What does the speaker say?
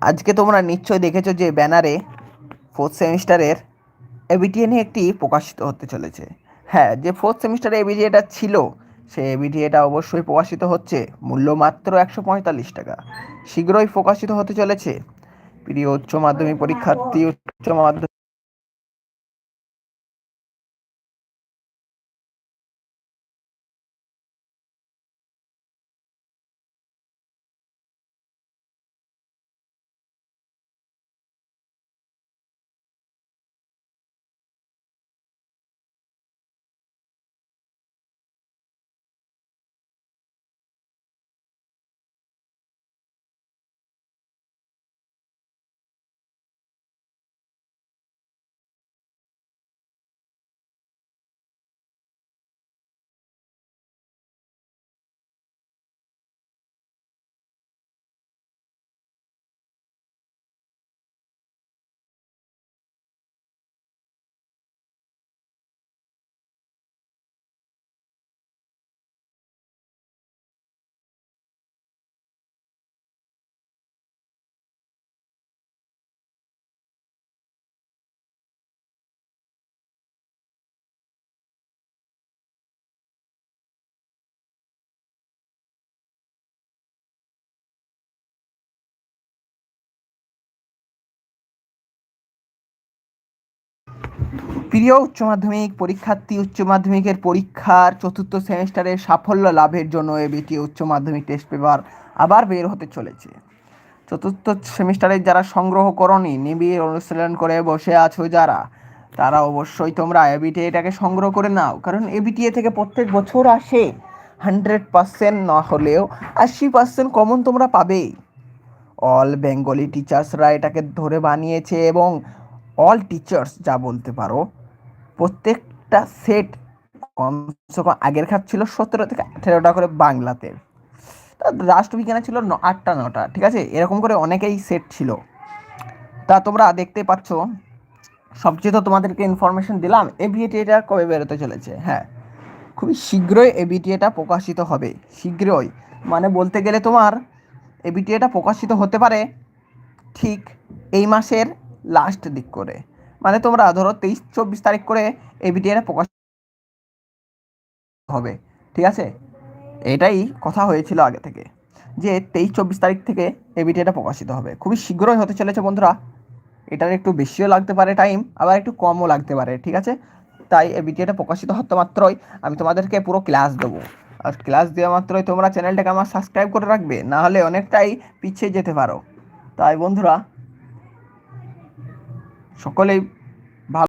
আজকে তোমরা নিশ্চয়ই দেখেছ যে ব্যানারে ফোর্থ সেমিস্টারের এবিটিএ নিয়ে একটি প্রকাশিত হতে চলেছে। হ্যাঁ যে ফোর্থ সেমিস্টারে এবিটিএটা ছিল, সে এবিটিএটা অবশ্যই প্রকাশিত হচ্ছে মূল্য মাত্র একশো পঁয়তাল্লিশ টাকা। শীঘ্রই প্রকাশিত হতে চলেছে। প্রিয় উচ্চ মাধ্যমিক পরীক্ষার্থী, উচ্চ মাধ্যমিক প্রিয় উচ্চ মাধ্যমিক, পরীক্ষার্থী উচ্চ মাধ্যমিকের পরীক্ষার চতুর্থ সেমিস্টারের সাফল্য লাভের জন্য এবিটি উচ্চ মাধ্যমিক টেস্ট পেপার আবার বের হতে চলেছে। চতুর্থ সেমিস্টারের যারা সংগ্রহ করনি, নিবিড় অনুশীলন করে বসে আছো যারা, তারা অবশ্যই তোমরা এবিটি এটাকে সংগ্রহ করে নাও। কারণ এবিটিএ থেকে প্রত্যেক বছর আসে হান্ড্রেড পার্সেন্ট না হলেও আশি পার্সেন্ট কমন তোমরা পাবেই। অল বেঙ্গলি টিচার্সরা এটাকে ধরে বানিয়েছে এবং অল টিচার্স যা বলতে পারো, প্রত্যেকটা সেট কমসে কম আগের খাত ছিল সতেরো থেকে আঠেরোটা করে বাংলাতে। রাষ্ট্রবিজ্ঞানে ছিল আটটা, নটা, ঠিক আছে? এরকম করে অনেকেই সেট ছিল। তা তোমরা দেখতে পাচ্ছ সবচেয়ে তো তোমাদেরকে ইনফরমেশন দিলাম এবিএটি এটা কবে বেরোতে চলেছে? হ্যাঁ খুবই শীঘ্রই এবিটি এটা প্রকাশিত হবে, শীঘ্রই। মানে বলতে গেলে তোমার এবিটি এটা প্রকাশিত হতে পারে ঠিক এই মাসের লাস্ট দিক করে। মানে তোমরা ধরো তেইশ, চব্বিশ তারিখ করে এবিটি এটা প্রকাশ হবে, ঠিক আছে? এটাই কথা হয়েছিল আগে থেকে, যে তেইশ, চব্বিশ তারিখ থেকে এবিটি এটা প্রকাশিত হবে। খুবই শীঘ্রই হতে চলেছে বন্ধুরা। এটার একটু বেশিও লাগতে পারে টাইম আবার একটু কমও লাগতে পারে, ঠিক আছে? তাই এই ভিডিওটা প্রকাশিত হতে মাত্রই আমি তোমাদেরকে পুরো ক্লাস দেবো। আর ক্লাস দেওয়া মাত্রই তোমরা চ্যানেলটাকে আমার সাবস্ক্রাইব করে রাখবে না হলে অনেকটাই পিছিয়ে যেতে পারো। তাই বন্ধুরা সকলেই